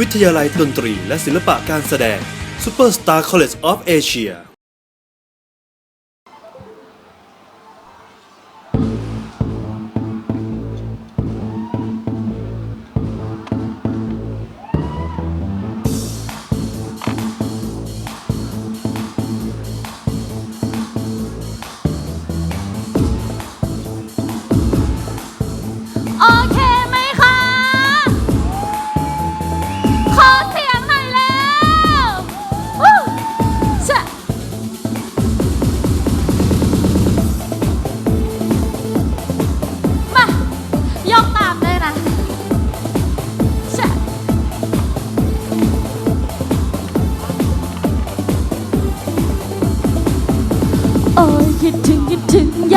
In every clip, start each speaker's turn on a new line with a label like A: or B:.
A: วิทยาลัยดนตรีและศิลปะการแสดง Superstar College of Asia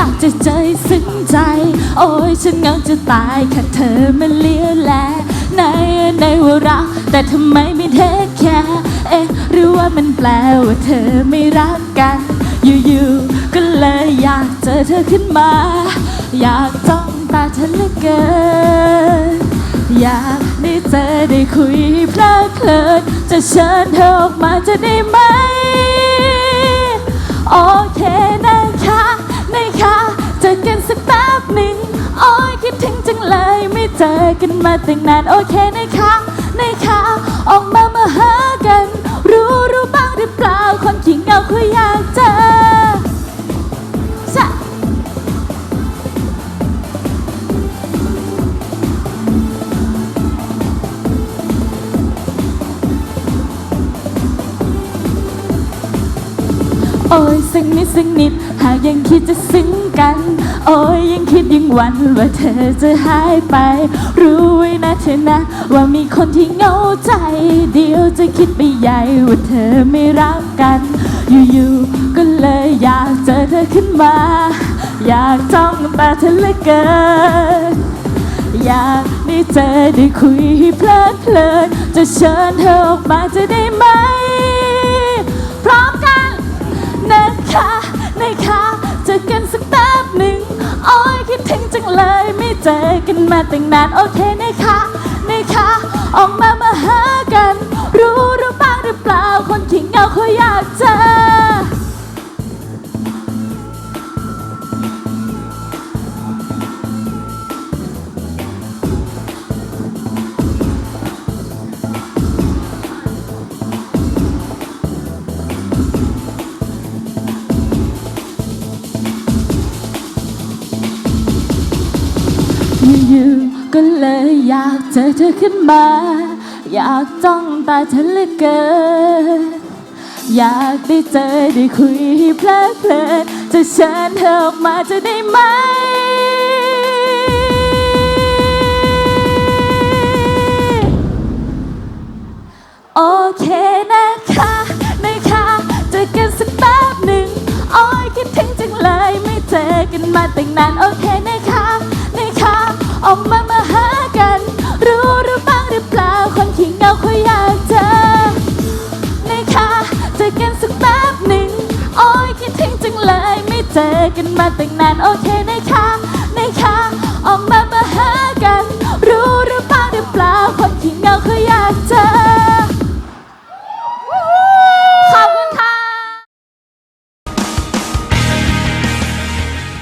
B: อยากจะเจอซึ้งใจ โอ้ยฉันเหงาจะตายแค่เธอมาเลี้ยวแลในในว่ารักแต่ทำไมไม่เทคแคร์เอ๊ะหรือว่ามันแปลว่าเธอไม่รักกัน อยู่ๆก็เลยอยากเจอเธอขึ้นมา อยากจ้องตาเธอเหลือเกินอยากได้เจอได้คุยเพลิดเพลินจะเชิญเธอออกมาจะได้ไหม เจอกันมาตั้งนานโอเคนะคะนะคะ โอ้ยสักนิดสักนิด หากยังคิดจะซึ้งกัน โอ้ยยังคิดยังหวันว่าเธอจะหายไป รู้ไว้นะเธอนะ ว่ามีคนที่เหงาใจ เดียวจะคิดไปใหญ่ว่าเธอไม่รักกัน อยู่ๆก็เลยอยากเจอเธอขึ้นมา อยากจ้องตาเธอเหลือเกินอยากได้เจอได้คุยเพลิดเพลิน จะเชิญเธอออกมาจะได้ไหม เลยไม่เจอกันมาตั้งนานโอเคนะคะนะคะ อยู่ ก็เลยอยากเจอเธอขึ้นมา อยากจ้องตาเธอเหลือเกิน อยากได้เจอได้คุยให้เพลิดเพลินจะเชิญเธอออกมาจะได้ไหมโอเคนะคะนะคะเจอกันสักแป๊บหนึ่งโอ้ยคิดถึงจังเลยไม่เจอกันมาตั้งนานโอเค ออกมามาหากัน รู้หรือบ้างหรือเปล่าคนขี้เหงาเขาอยากเจอนะคะเจอกันสักแป๊บหนึ่งโอ้ยคิดถึงจังเลยไม่เจอกันมาตั้งนานโอเคนะคะนะคะออกมามาหากัน รู้หรือบ้างหรือเปล่าคนขี้เหงาเขาอยากเจอขอบคุณค่ะ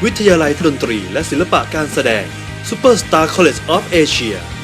A: วิทยาลัยดนตรีและศิลปะการแสดง Superstar College of Asia